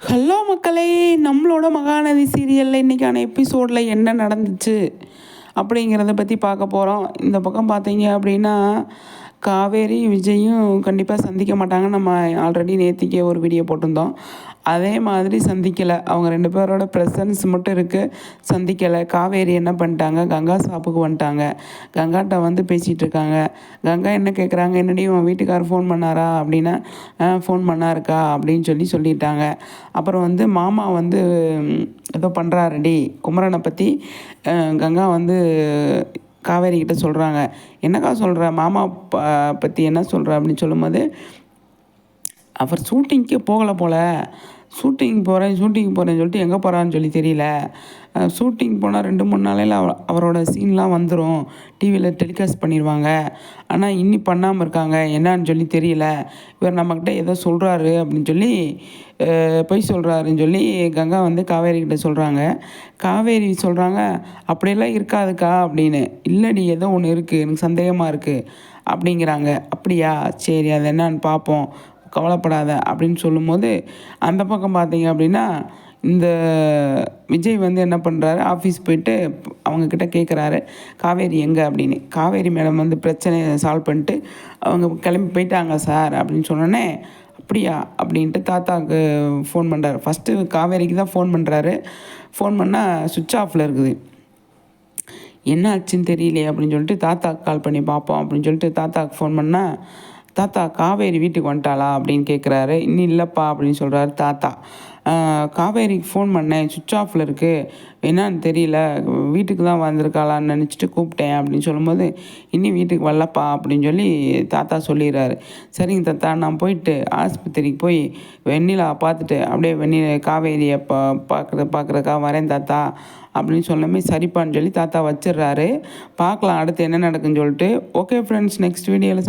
Hello மக்களே நம்மளோட மகாநதி சீரியலில் இன்றைக்கான எபிசோடில் என்ன நடந்துச்சு அப்படிங்கிறத பற்றி பார்க்க போகிறோம் இந்த பக்கம் பார்த்தீங்க அப்படின்னா காவேரி விஜயும் கண்டிப்பாக சந்திக்க மாட்டாங்க நம்ம ஆல்ரெடி நேற்றுக்கே ஒரு வீடியோ போட்டிருந்தோம். அதே மாதிரி சந்திக்கலை. அவங்க ரெண்டு பேரோட ப்ரெசன்ஸ் மட்டும் இருக்குது சந்திக்கலை. காவேரி என்ன பண்ணிட்டாங்க? கங்கா ஷாப்புக்கு வந்துட்டாங்க. கங்காட்ட வந்து பேசிகிட்டு இருக்காங்க. கங்கா என்ன கேட்குறாங்க என்னடி உன் வீட்டுக்கார் ஃபோன் பண்ணாரா? அப்படின்னா ஃபோன் பண்ணாருக்கா? அப்படின்னு சொல்லி சொல்லிட்டாங்க. அப்புறம் வந்து மாமா வந்து ஏதோ பண்ணுறாருடி குமரனை பற்றி கங்கா வந்து காவேரி கிட்ட சொல்கிறாங்க என்னக்கா சொல்கிற மாமா ப பற்றி என்ன சொல்கிற அப்படின்னு சொல்லும்போது அவர் ஷூட்டிங்க்கே போகலை போல். ஷூட்டிங் போகிறேன் ஷூட்டிங் போகிறேன்னு சொல்லிட்டு எங்கே போகிறான்னு சொல்லி தெரியல. ஷூட்டிங் போனால் ரெண்டு மூணு நாளையில் அவ அவரோட சீன்லாம் வந்துடும் டிவியில் டெலிகாஸ்ட் பண்ணிடுவாங்க ஆனால் இன்னி பண்ணாமல் இருக்காங்க. என்னன்னு சொல்லி தெரியல. இவர் நம்மக்கிட்ட ஏதோ சொல்கிறாரு அப்படின்னு சொல்லி பொய் சொல்கிறாருன்னு சொல்லி கங்கா வந்து காவேரி கிட்ட சொல்கிறாங்க காவேரி சொல்கிறாங்க அப்படியெல்லாம் இருக்காதுக்கா அப்படின்னு. இல்லடி ஏதோ ஒன்று இருக்குது எனக்கு சந்தேகமாக இருக்குது அப்படிங்கிறாங்க. அப்படியா? சரி அது என்னான்னு பார்ப்போம் கவலைப்படாத அப்படின்னு சொல்லும்போது அந்த பக்கம் பார்த்தீங்க அப்படின்னா இந்த விஜய் வந்து என்ன பண்ணுறாரு ஆஃபீஸ் போயிட்டு அவங்கக்கிட்ட கேட்குறாரு காவேரி எங்கே? அப்படின்னு. காவேரி மேடம் வந்து பிரச்சனையை சால்வ் பண்ணிட்டு அவங்க கிளம்பி போயிட்டாங்க சார் அப்படின்னு சொன்னோன்னே அப்படியா? அப்படின்ட்டு தாத்தாவுக்கு ஃபோன் பண்ணுறாரு ஃபஸ்ட்டு காவேரிக்கு தான் ஃபோன் பண்ணுறாரு ஃபோன் பண்ணால் சுவிட்ச் ஆஃபில் இருக்குது. என்ன ஆச்சுன்னு தெரியலையே? அப்படின்னு சொல்லிட்டு தாத்தாக்கு கால் பண்ணி பார்ப்போம் அப்படின்னு சொல்லிட்டு தாத்தாவுக்கு ஃபோன் பண்ணால் தாத்தா காவேரி வீட்டுக்கு வந்துட்டாளா அப்படின்னு கேட்குறாரு இன்னும் இல்லைப்பா அப்படின்னு சொல்கிறாரு தாத்தா. காவேரிக்கு ஃபோன் பண்ணேன். சுவிட்ச் ஆஃபில் இருக்குது என்னன்னு தெரியல. வீட்டுக்கு தான் வந்திருக்காளான்னு நினச்சிட்டு கூப்பிட்டேன் அப்படின்னு சொல்லும்போது இன்னும் வீட்டுக்கு வரலப்பா அப்படின்னு சொல்லி தாத்தா சொல்லிடுறாரு. சரிங்க தாத்தா நான் போயிட்டு ஆஸ்பத்திரிக்கு போய் வெண்ணிலா பார்த்துட்டு அப்படியே வெண்ணில காவேரியை பா பார்க்குற பார்க்குறக்கா வரேன் தாத்தா அப்படின்னு சொன்னமே சரிப்பான்னு சொல்லி தாத்தா வச்சிடுறாரு. பார்க்கலாம் அடுத்து என்ன நடக்குன்னு சொல்லிட்டு. ஓகே ஃப்ரெண்ட்ஸ் நெக்ஸ்ட் வீடியோவில்